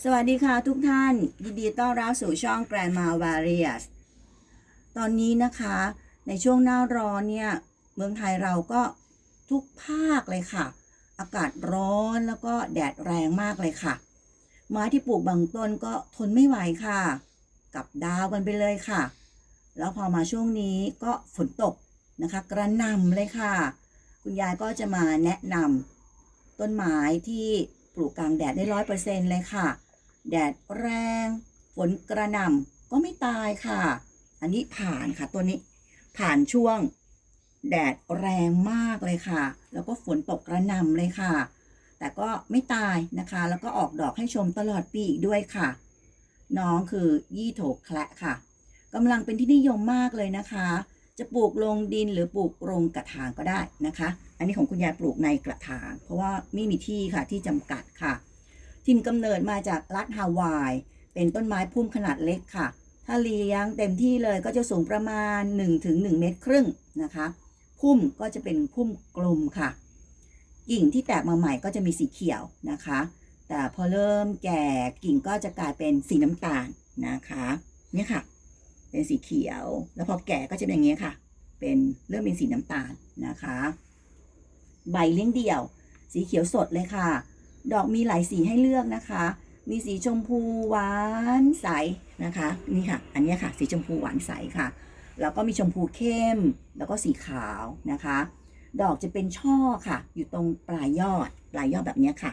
สวัสดีค่ะทุกท่าน ยินดีต้อนรับสู่ช่อง Grandma Various ตอนนี้นะคะในช่วงหน้าร้อนเนี่ย เมืองไทยเราก็ทุกภาคเลยค่ะ อากาศร้อนแล้วก็แดดแรงมากเลยค่ะ ไม้ที่ปลูกบางต้นก็ทนไม่ไหวค่ะ กับดาวกันไปเลยค่ะ แล้วพอมาช่วงนี้ก็ฝนตกนะคะ กระหน่ำเลยค่ะ คุณยายก็จะมาแนะนำต้นไม้ที่ ปลูกกลางแดดได้ร้อยเปอร์เซ็นต์เลยค่ะ แดดแรง ฝนกระหน่ำก็ไม่ตายค่ะ อันนี้ผ่านค่ะตัวนี้ผ่านช่วงแดดแรงมากเลยค่ะ แล้วก็ฝนตกกระหน่ำเลยค่ะ แต่ก็ไม่ตายนะคะ แล้วก็ออกดอกให้ชมตลอดปีอีกด้วยค่ะ น้องคือยี่โถแคละค่ะกำลังเป็นที่นิยมมากเลยนะคะ จะปลูกลงดินหรือปลูกลงกระถางก็ได้นะคะ อันนี้ของคุณยายปลูกในกระถาง เพราะว่าไม่มีที่ค่ะที่จำกัดค่ะถิ่นกำเนิดมาจากรัฐฮาวาย เป็นต้นไม้พุ่มขนาดเล็กค่ะ ถ้าเลี้ยงเต็มที่เลยก็จะสูงประมาณ1ถึง1เมตรครึ่งนะคะ พุ่มก็จะเป็นพุ่มกลมค่ะ กิ่งที่แตกมาใหม่ก็จะมีสีเขียวนะคะ แต่พอเริ่มแก่กิ่งก็จะกลายเป็นสีน้ำตาลนะคะ เนี่ยค่ะ เป็นสีเขียว แล้วพอแก่ก็จะเป็นอย่างนี้ยค่ะ เป็นเริ่มเป็นสีน้ำตาลนะคะ ใบเลี้ยงเดี่ยว สีเขียวสดเลยค่ะ ดอกมีหลายสีให้เลือกนะคะ มีสีชมพูหวานใสนะคะ นี่ค่ะ อันนี้ค่ะ สีชมพูหวานใสค่ะ แล้วก็มีชมพูเข้ม แล้วก็สีขาวนะคะ ดอกจะเป็นช่อค่ะ อยู่ตรงปลายยอด ปลายยอดแบบนี้ค่ะ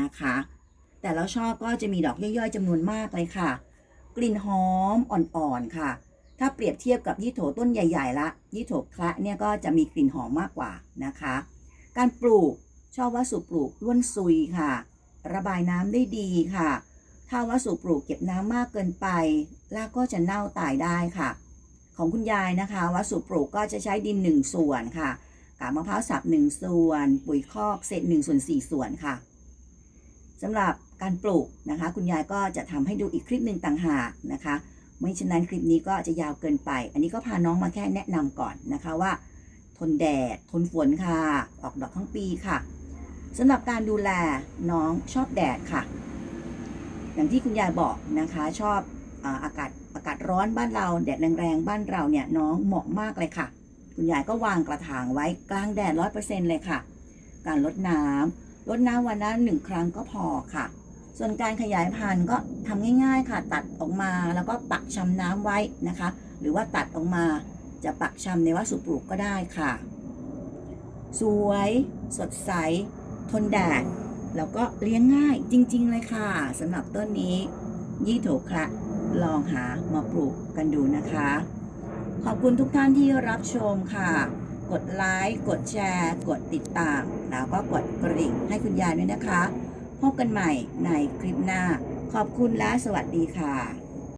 นะคะ แต่แล้วช่อก็จะมีดอกย่อยๆจำนวนมากเลยค่ะ กลิ่นหอมอ่อนๆค่ะ ถ้าเปรียบเทียบกับยี่โถต้นใหญ่ ๆ ละ ยี่โถคละเนี่ยก็จะมีกลิ่นหอมมากกว่านะคะ การปลูกชอบวัสดุปลูกล้วนซุยค่ะ ระบายน้ำได้ดีค่ะ ถ้าวัสดุปลูกเก็บน้ำมากเกินไปรากก็จะเน่าตายได้ค่ะ ของคุณยายนะคะ วัสดุปลูกก็จะใช้ดิน 1 ส่วนค่ะกากมะพร้าวสับ1ส่วน ปุ๋ยคอกเศษ1ส่วน4ส่วนค่ะ สำหรับการปลูกนะคะ คุณยายก็จะทำให้ดูอีกคลิปหนึ่งต่างหากนะคะ ไม่ฉะนั้นคลิปนี้ก็จะยาวเกินไป อันนี้ก็พาน้องมาแค่แนะนำก่อนนะคะว่า ทนแดด ทนฝนค่ะ ออกดอกทั้งปีค่ะสำหรับการดูแลน้องชอบแดดค่ะ อย่างที่คุณยายบอกนะคะ ชอบอากาศอากาศร้อนบ้านเราแดดแรงๆบ้านเราเนี่ยน้องเหมาะมากเลยค่ะ คุณยายก็วางกระถางไว้กลางแดดร้อยเปอร์เซ็นเลยค่ะ การลดน้ำ ลดน้ำวันละหนึ่งครั้งก็พอค่ะ ส่วนการขยายพันธุ์ก็ทำง่าย ๆ ค่ะ ตัดออกมาแล้วก็ปักชำน้ำไว้นะคะ หรือว่าตัดออกมาจะปักชำในวัสดุปลูกก็ได้ค่ะ สวย สดใส ทนแดดแล้วก็เลี้ยงง่ายจริง ๆ เลยค่ะสำหรับต้นนี้ ยี่โถคละลองหามาปลูกกันดูนะคะ ขอบคุณทุกท่านที่รับชมค่ะ กดไลค์ กดแชร์ กดติดตาม แล้วก็กดกระดิ่งให้คุณยายด้วยนะคะ พบกันใหม่ในคลิปหน้า ขอบคุณและสวัสดีค่ะ